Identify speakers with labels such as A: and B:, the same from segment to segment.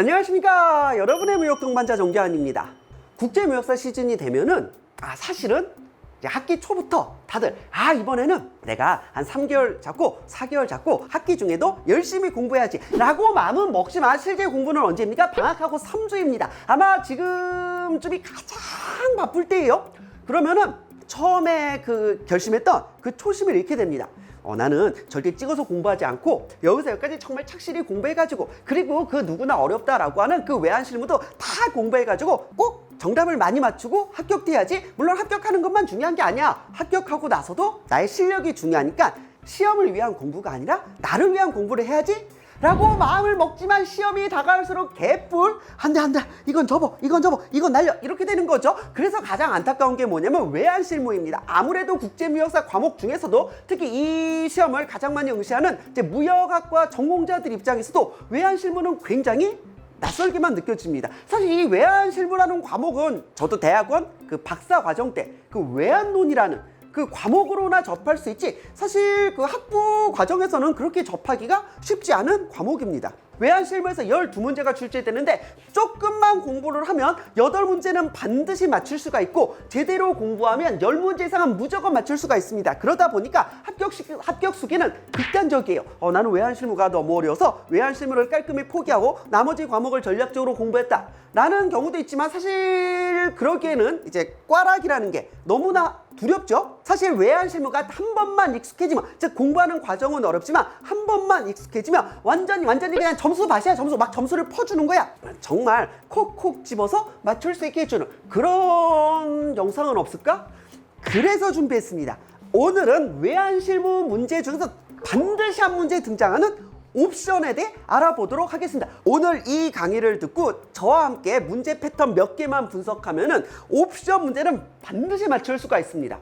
A: 안녕하십니까. 여러분의 무역 동반자 정재환입니다. 국제무역사 시즌이 되면은 아 사실은 학기 초부터 다들 아 이번에는 내가 한 3개월 잡고 4개월 잡고 학기 중에도 열심히 공부해야지 라고 마음은 먹지만 실제 공부는 언제입니까? 방학하고 3주입니다. 아마 지금쯤이 가장 바쁠 때예요. 그러면은 처음에 그 결심했던 그 초심을 잃게 됩니다 어, 나는 절대 찍어서 공부하지 않고 여기서 여기까지 정말 착실히 공부해가지고 그리고 그 누구나 어렵다라고 하는 그 외환 실무도 다 공부해가지고 꼭 정답을 많이 맞추고 합격돼야지. 물론 합격하는 것만 중요한 게 아니야. 합격하고 나서도 나의 실력이 중요하니까 시험을 위한 공부가 아니라 나를 위한 공부를 해야지 라고 마음을 먹지만 시험이 다가올수록 개뿔. 한 대 한 대 이건 접어 이건 접어 이건 날려. 이렇게 되는 거죠. 그래서 가장 안타까운 게 뭐냐면 외환 실무입니다. 아무래도 국제무역사 과목 중에서도 특히 이 시험을 가장 많이 응시하는 이제 무역학과 전공자들 입장에서도 외환 실무는 굉장히 낯설게만 느껴집니다. 사실 이 외환 실무라는 과목은 저도 대학원 그 박사 과정 때 그 외환론이라는 그 과목으로나 접할 수 있지 사실 그 학부 과정에서는 그렇게 접하기가 쉽지 않은 과목입니다. 외환 실무에서 12문제가 출제되는데 조금만 공부를 하면 8문제는 반드시 맞출 수가 있고 제대로 공부하면 10문제 이상은 무조건 맞출 수가 있습니다. 그러다 보니까 합격, 시, 합격 수기는 극단적이에요. 어, 나는 외환 실무가 너무 어려워서 외환 실무를 깔끔히 포기하고 나머지 과목을 전략적으로 공부했다. 라는 경우도 있지만 사실 그러기에는 이제 꽈락이라는 게 너무나 두렵죠? 사실 외환 실무가 한 번만 익숙해지면 즉 공부하는 과정은 어렵지만 한 번만 익숙해지면 완전히 완전히 그냥 점수 맛이야 점수 막 점수를 퍼주는 거야 정말 콕콕 집어서 맞출 수 있게 해주는 그런 영상은 없을까? 그래서 준비했습니다 오늘은 외환 실무 문제 중에서 반드시 한 문제 등장하는 옵션에 대해 알아보도록 하겠습니다. 오늘 이 강의를 듣고 저와 함께 문제 패턴 몇 개만 분석하면은 옵션 문제는 반드시 맞출 수가 있습니다.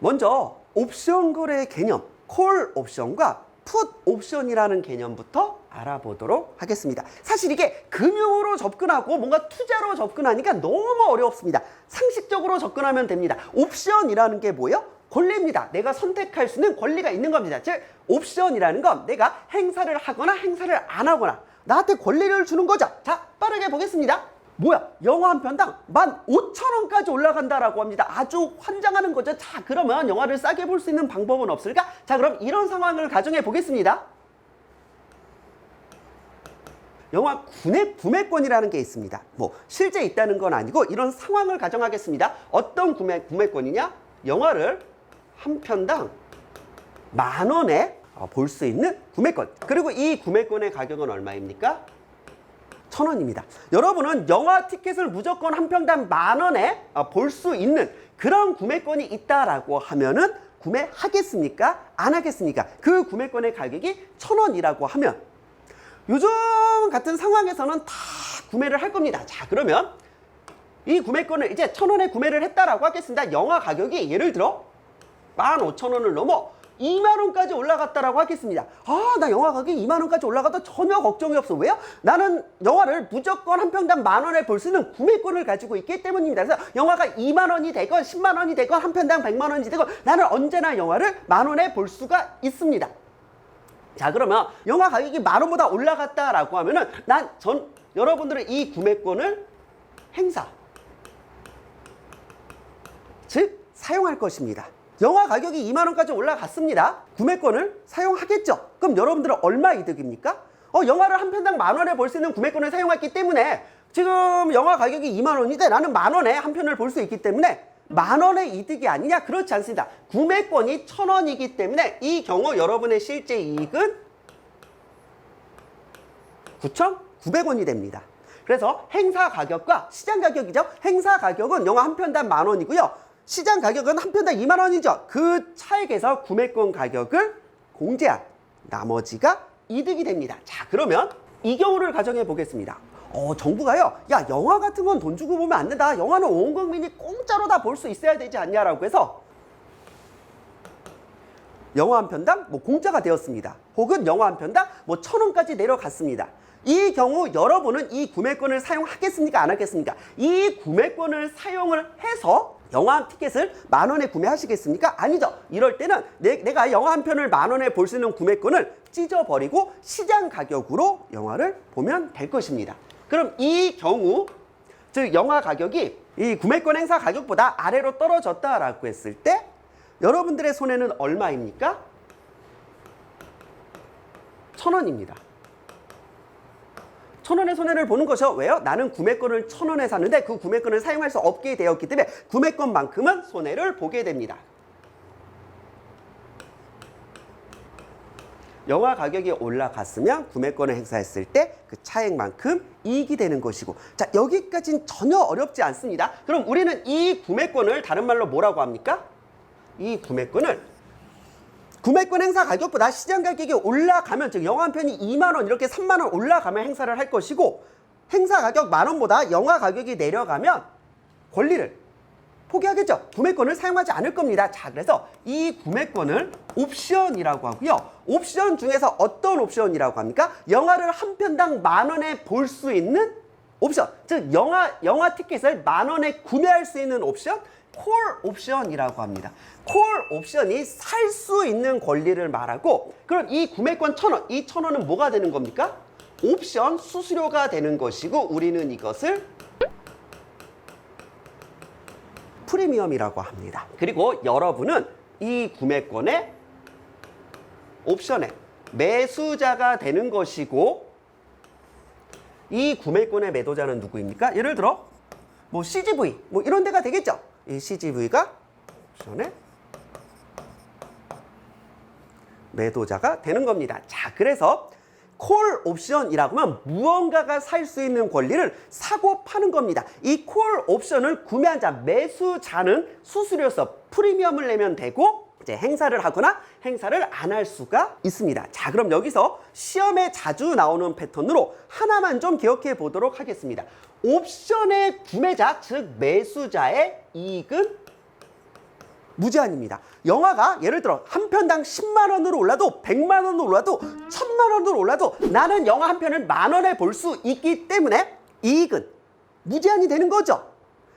A: 먼저 옵션 거래의 개념, 콜 옵션과 풋 옵션이라는 개념부터 알아보도록 하겠습니다. 사실 이게 금융으로 접근하고 뭔가 투자로 접근하니까 너무 어렵습니다. 상식적으로 접근하면 됩니다. 옵션이라는 게 뭐예요? 권리입니다. 내가 선택할 수 있는 권리가 있는 겁니다. 즉, 옵션이라는 건 내가 행사를 하거나 행사를 안 하거나 나한테 권리를 주는 거죠. 자, 빠르게 보겠습니다. 뭐야? 영화 한 편당 15,000원까지 올라간다라고 합니다. 아주 환장하는 거죠. 자, 그러면 영화를 싸게 볼 수 있는 방법은 없을까? 자, 그럼 이런 상황을 가정해 보겠습니다. 영화 구매, 구매권이라는 게 있습니다. 뭐 실제 있다는 건 아니고 이런 상황을 가정하겠습니다. 어떤 구매, 구매권이냐? 영화를 한 편당 만 원에 어, 볼수 있는 구매권. 그리고 이 구매권의 가격은 얼마입니까? 천 원입니다. 여러분은 영화 티켓을 무조건 한 평당 만 원에 어, 볼수 있는 그런 구매권이 있다라고 하면은 구매하겠습니까? 안 하겠습니까? 그 구매권의 가격이 천 원이라고 하면 요즘 같은 상황에서는 다 구매를 할 겁니다. 자, 그러면 이 구매권을 이제 천 원에 구매를 했다라고 하겠습니다. 영화 가격이 예를 들어 만 오천 원을 넘어 2만 원까지 올라갔다라고 하겠습니다. 아, 나 영화 가격이 2만 원까지 올라가도 전혀 걱정이 없어. 왜요? 나는 영화를 무조건 한 평당 만 원에 볼 수 있는 구매권을 가지고 있기 때문입니다. 그래서 영화가 2만 원이 되건 10만 원이 되건 한 편당 100만 원이 되건 나는 언제나 영화를 만 원에 볼 수가 있습니다. 자 그러면 영화 가격이 만 원보다 올라갔다라고 하면은 난 전 여러분들은 이 구매권을 행사 즉 사용할 것입니다. 영화 가격이 2만 원까지 올라갔습니다. 구매권을 사용하겠죠. 그럼 여러분들은 얼마 이득입니까? 어 영화를 한 편당 만 원에 볼 수 있는 구매권을 사용했기 때문에 지금 영화 가격이 2만 원인데 나는 만 원에 한 편을 볼 수 있기 때문에 만 원의 이득이 아니냐? 그렇지 않습니다. 구매권이 천 원이기 때문에 이 경우 여러분의 실제 이익은 9,900원이 됩니다. 그래서 행사 가격과 시장 가격이죠. 행사 가격은 영화 한 편당 만 원이고요. 시장 가격은 한 편당 2만 원이죠. 그 차액에서 구매권 가격을 공제한 나머지가 이득이 됩니다. 자, 그러면 이 경우를 가정해 보겠습니다. 어, 정부가요, 야, 영화 같은 건 돈 주고 보면 안 된다. 영화는 온 국민이 공짜로 다 볼 수 있어야 되지 않냐라고 해서 영화 한 편당 뭐 공짜가 되었습니다. 혹은 영화 한 편당 뭐 천 원까지 내려갔습니다. 이 경우 여러분은 이 구매권을 사용하겠습니까? 안 하겠습니까? 이 구매권을 사용을 해서 영화 한 티켓을 만 원에 구매하시겠습니까? 아니죠. 이럴 때는 내, 내가 영화 한 편을 만 원에 볼 수 있는 구매권을 찢어버리고 시장 가격으로 영화를 보면 될 것입니다. 그럼 이 경우 즉 영화 가격이 이 구매권 행사 가격보다 아래로 떨어졌다라고 했을 때 여러분들의 손해는 얼마입니까? 천 원입니다. 천 원의 손해를 보는 것이요. 왜요? 나는 구매권을 천 원에 샀는데 그 구매권을 사용할 수 없게 되었기 때문에 구매권만큼은 손해를 보게 됩니다. 영화 가격이 올라갔으면 구매권을 행사했을 때 그 차액만큼 이익이 되는 것이고 자 여기까지는 전혀 어렵지 않습니다. 그럼 우리는 이 구매권을 다른 말로 뭐라고 합니까? 이 구매권을 구매권 행사 가격보다 시장 가격이 올라가면 즉 영화 한 편이 2만 원 이렇게 3만 원 올라가면 행사를 할 것이고 행사 가격 만 원보다 영화 가격이 내려가면 권리를 포기하겠죠. 구매권을 사용하지 않을 겁니다. 자, 그래서 이 구매권을 옵션이라고 하고요. 옵션 중에서 어떤 옵션이라고 합니까? 영화를 한 편당 만 원에 볼 수 있는 옵션. 즉 영화 영화 티켓을 만 원에 구매할 수 있는 옵션 콜 옵션이라고 합니다. 콜 옵션이 살 수 있는 권리를 말하고 그럼 이 구매권 천 원, 이 천 원은 뭐가 되는 겁니까? 옵션 수수료가 되는 것이고 우리는 이것을 프리미엄이라고 합니다. 그리고 여러분은 이 구매권의 옵션의 매수자가 되는 것이고 이 구매권의 매도자는 누구입니까? 예를 들어 뭐 CGV 뭐 이런 데가 되겠죠. 이 CGV가 옵션의 매도자가 되는 겁니다. 자, 그래서 콜 옵션이라고 하면 무언가가 살 수 있는 권리를 사고 파는 겁니다. 이 콜 옵션을 구매한 자, 매수자는 수수료서 프리미엄을 내면 되고 이제 행사를 하거나 행사를 안 할 수가 있습니다. 자, 그럼 여기서 시험에 자주 나오는 패턴으로 하나만 좀 기억해 보도록 하겠습니다. 옵션의 구매자, 즉 매수자의 이익은 무제한입니다. 영화가 예를 들어 한 편당 10만 원으로 올라도 100만 원으로 올라도 1000만 원으로 올라도 나는 영화 한 편을 만 원에 볼 수 있기 때문에 이익은 무제한이 되는 거죠.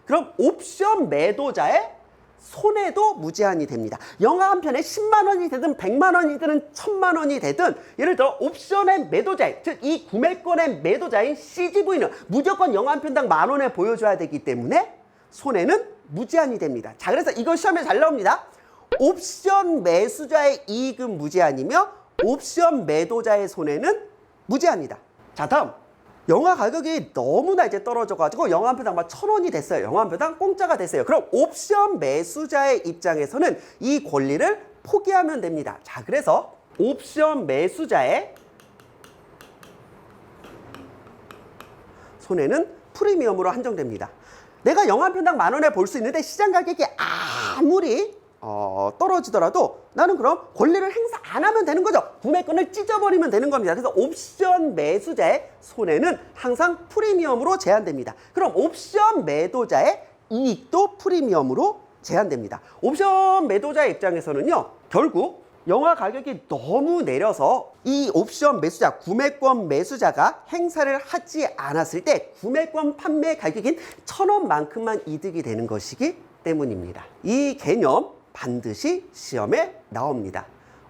A: 그럼 옵션 매도자의 손해도 무제한이 됩니다. 영화 한 편에 10만 원이 되든 100만 원이 되든 1000만 원이 되든 예를 들어 옵션의 매도자의 즉이 구매권의 매도자인 CGV는 무조건 영화 한 편당 만 원에 보여줘야 되기 때문에 손해는 무제한이 됩니다. 자, 그래서 이거 시험에 잘 나옵니다. 옵션 매수자의 이익은 무제한이며 옵션 매도자의 손해는 무제한이다. 자, 다음. 영화 가격이 너무나 이제 떨어져가지고 영화 한 편당 막 천 원이 됐어요. 영화 한 편당 공짜가 됐어요. 그럼 옵션 매수자의 입장에서는 이 권리를 포기하면 됩니다. 자, 그래서 옵션 매수자의 손해는 프리미엄으로 한정됩니다. 내가 영화 한 편당 만 원에 볼 수 있는데 시장 가격이 아무리 어, 떨어지더라도 나는 그럼 권리를 행사 안 하면 되는 거죠. 구매권을 찢어버리면 되는 겁니다. 그래서 옵션 매수자의 손해는 항상 프리미엄으로 제한됩니다. 그럼 옵션 매도자의 이익도 프리미엄으로 제한됩니다. 옵션 매도자의 입장에서는요, 결국 영화 가격이 너무 내려서 이 옵션 매수자, 구매권 매수자가 행사를 하지 않았을 때 구매권 판매 가격인 천 원만큼만 이득이 되는 것이기 때문입니다. 이 개념 반드시 시험에 나옵니다.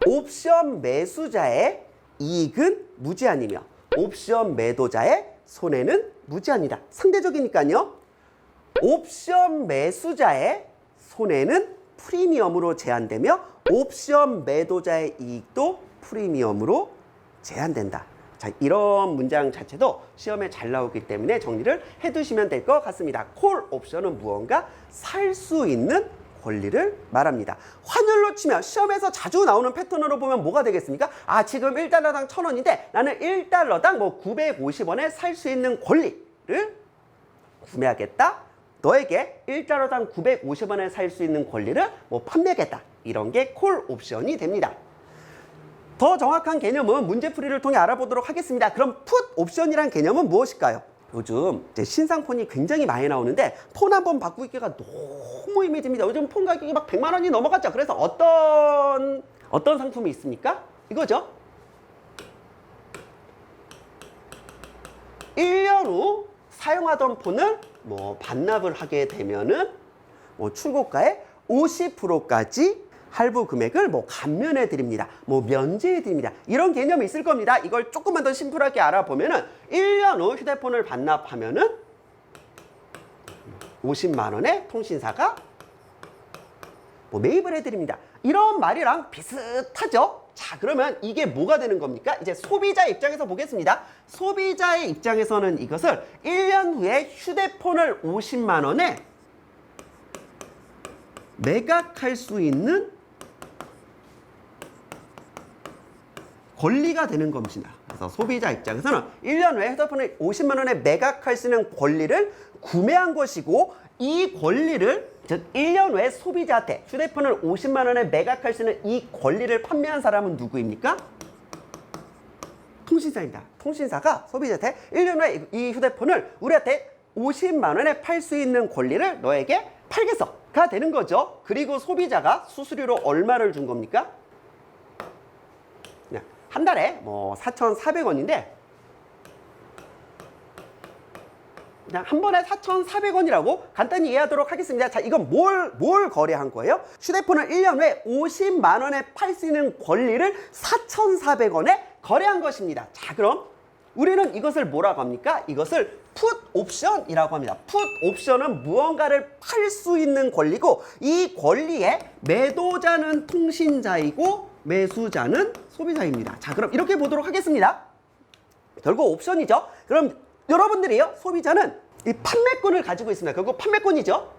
A: 옵션 매수자의 이익은 무제한이며 옵션 매도자의 손해는 무제한이다. 상대적이니까요. 옵션 매수자의 손해는 프리미엄으로 제한되며 옵션 매도자의 이익도 프리미엄으로 제한된다. 자, 이런 문장 자체도 시험에 잘 나오기 때문에 정리를 해 두시면 될 것 같습니다. 콜 옵션은 무언가 살 수 있는 권리를 말합니다. 환율로 치면 시험에서 자주 나오는 패턴으로 보면 뭐가 되겠습니까? 아, 지금 1달러당 1000원인데 나는 1달러당 뭐 950원에 살 수 있는 권리를 구매하겠다. 너에게 1달러당 950원에 살 수 있는 권리를 뭐 판매하겠다. 이런 게 콜 옵션이 됩니다. 더 정확한 개념은 문제풀이를 통해 알아보도록 하겠습니다. 그럼 풋 옵션이란 개념은 무엇일까요? 요즘 신상폰이 굉장히 많이 나오는데 폰 한 번 바꾸기가 너무 힘이 듭니다. 요즘 폰 가격이 막 100만 원이 넘어갔죠. 그래서 어떤 어떤 상품이 있습니까? 이거죠. 1년 후 사용하던 폰을 뭐 반납을 하게 되면은 뭐 출고가의 50%까지 할부 금액을 뭐 감면해 드립니다. 뭐 면제해 드립니다. 이런 개념이 있을 겁니다. 이걸 조금만 더 심플하게 알아보면은 1년 후 휴대폰을 반납하면은 50만 원의 통신사가 뭐 매입을 해 드립니다. 이런 말이랑 비슷하죠? 자, 그러면 이게 뭐가 되는 겁니까? 이제 소비자 입장에서 보겠습니다. 소비자의 입장에서는 이것을 1년 후에 휴대폰을 50만 원에 매각할 수 있는 권리가 되는 겁니다. 그래서 소비자 입장에서는 1년 후에 휴대폰을 50만 원에 매각할 수 있는 권리를 구매한 것이고 이 권리를 즉 1년 후에 소비자한테 휴대폰을 50만 원에 매각할 수 있는 이 권리를 판매한 사람은 누구입니까? 통신사입니다. 통신사가 소비자한테 1년 후에 이 휴대폰을 우리한테 50만 원에 팔 수 있는 권리를 너에게 팔겠어가 되는 거죠. 그리고 소비자가 수수료로 얼마를 준 겁니까? 한 달에 뭐 4,400원인데 그냥 한 번에 4,400원이라고 간단히 이해하도록 하겠습니다. 자, 이건 뭘, 뭘 거래한 거예요? 휴대폰을 1년 후에 50만 원에 팔 수 있는 권리를 4,400원에 거래한 것입니다. 자, 그럼 우리는 이것을 뭐라고 합니까? 이것을 풋 옵션이라고 합니다. 풋 옵션은 무언가를 팔 수 있는 권리고 이 권리의 매도자는 통신자이고 매수자는 소비자입니다. 자, 그럼 이렇게 보도록 하겠습니다. 결국 옵션이죠. 그럼 여러분들이요, 소비자는 이 판매권을 가지고 있습니다. 결국 판매권이죠.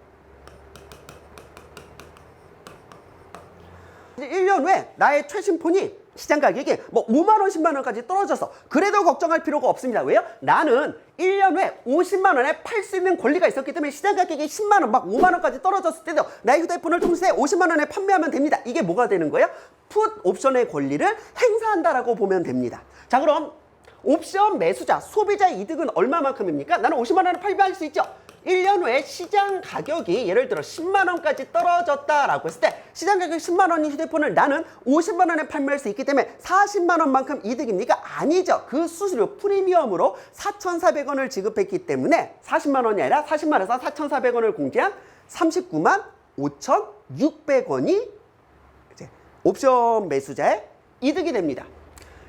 A: 이제 1년 후에 나의 최신 폰이 시장 가격이 뭐 5만 원, 10만 원까지 떨어져서 그래도 걱정할 필요가 없습니다. 왜요? 나는 1년 후에 50만 원에 팔 수 있는 권리가 있었기 때문에 시장 가격이 10만 원, 막 5만 원까지 떨어졌을 때도 나의 휴대폰을 통해 50만 원에 판매하면 됩니다. 이게 뭐가 되는 거예요? 풋 옵션의 권리를 행사한다라고 보면 됩니다. 자, 그럼 옵션 매수자, 소비자의 이득은 얼마만큼입니까? 나는 50만 원에 판매할 수 있죠. 1년 후에 시장 가격이 예를 들어 10만 원까지 떨어졌다라고 했을 때 시장 가격 10만 원인 휴대폰을 나는 50만 원에 판매할 수 있기 때문에 40만 원만큼 이득입니까? 아니죠. 그 수수료 프리미엄으로 4,400원을 지급했기 때문에 40만 원이 아니라 40만에서 4,400원을 공제한 39만 5,600원이 이제 옵션 매수자의 이득이 됩니다.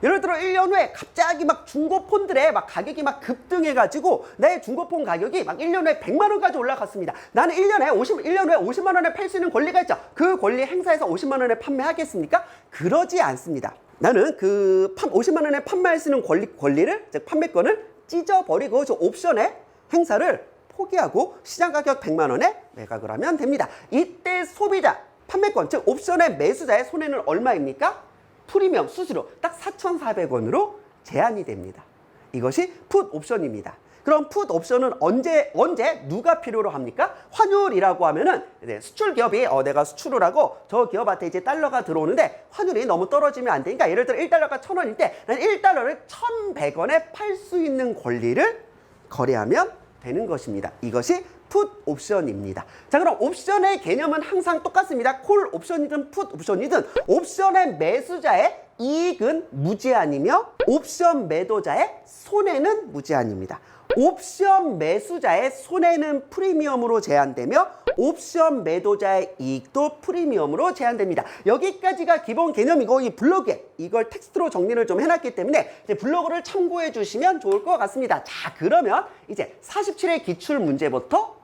A: 예를 들어 1년 후에 갑자기 막 중고폰들의 막 가격이 막 급등해가지고 내 중고폰 가격이 막 1년 후에 100만 원까지 올라갔습니다. 나는 1년에 50, 1년 후에 50만 원에 팔 수 있는 권리가 있죠. 그 권리 행사해서 50만 원에 판매하겠습니까? 그러지 않습니다. 나는 그 50만 원에 판매할 수 있는 권리, 권리를, 즉 판매권을 찢어버리고 저 옵션의 행사를 포기하고 시장 가격 100만 원에 매각을 하면 됩니다. 이때 소비자, 판매권, 즉 옵션의 매수자의 손해는 얼마입니까? 프리미엄 수수료 딱 4,400원으로 제한이 됩니다. 이것이 풋 옵션입니다. 그럼 풋 옵션은 언제 언제 누가 필요로 합니까? 환율이라고 하면은 이제 수출 기업이 어 내가 수출을 하고 저 기업한테 이제 달러가 들어오는데 환율이 너무 떨어지면 안 되니까 예를 들어 1달러가 1,000원일 때 나는 1달러를 1,100원에 팔 수 있는 권리를 거래하면 되는 것입니다. 이것이 풋 옵션입니다. 자, 그럼 옵션의 개념은 항상 똑같습니다. 콜 옵션이든 풋 옵션이든 옵션의 매수자의 이익은 무제한이며 옵션 매도자의 손해는 무제한입니다. 옵션 매수자의 손해는 프리미엄으로 제한되며 옵션 매도자의 이익도 프리미엄으로 제한됩니다. 여기까지가 기본 개념이고 이 블로그에 이걸 텍스트로 정리를 좀 해놨기 때문에 이제 블로그를 참고해 주시면 좋을 것 같습니다. 자 그러면 이제 47의 기출 문제부터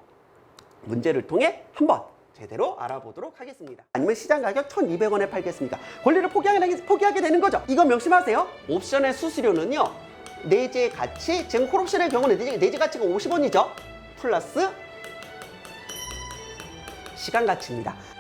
A: 문제를 통해 한번 제대로 알아보도록 하겠습니다. 아니면 시장 가격 1,200원에 팔겠습니까? 권리를 포기하게, 포기하게 되는 거죠. 이거 명심하세요. 옵션의 수수료는요. 내재 가치, 지금 콜옵션의 경우는 내재, 내재 가치가 50원이죠. 플러스 시간 가치입니다.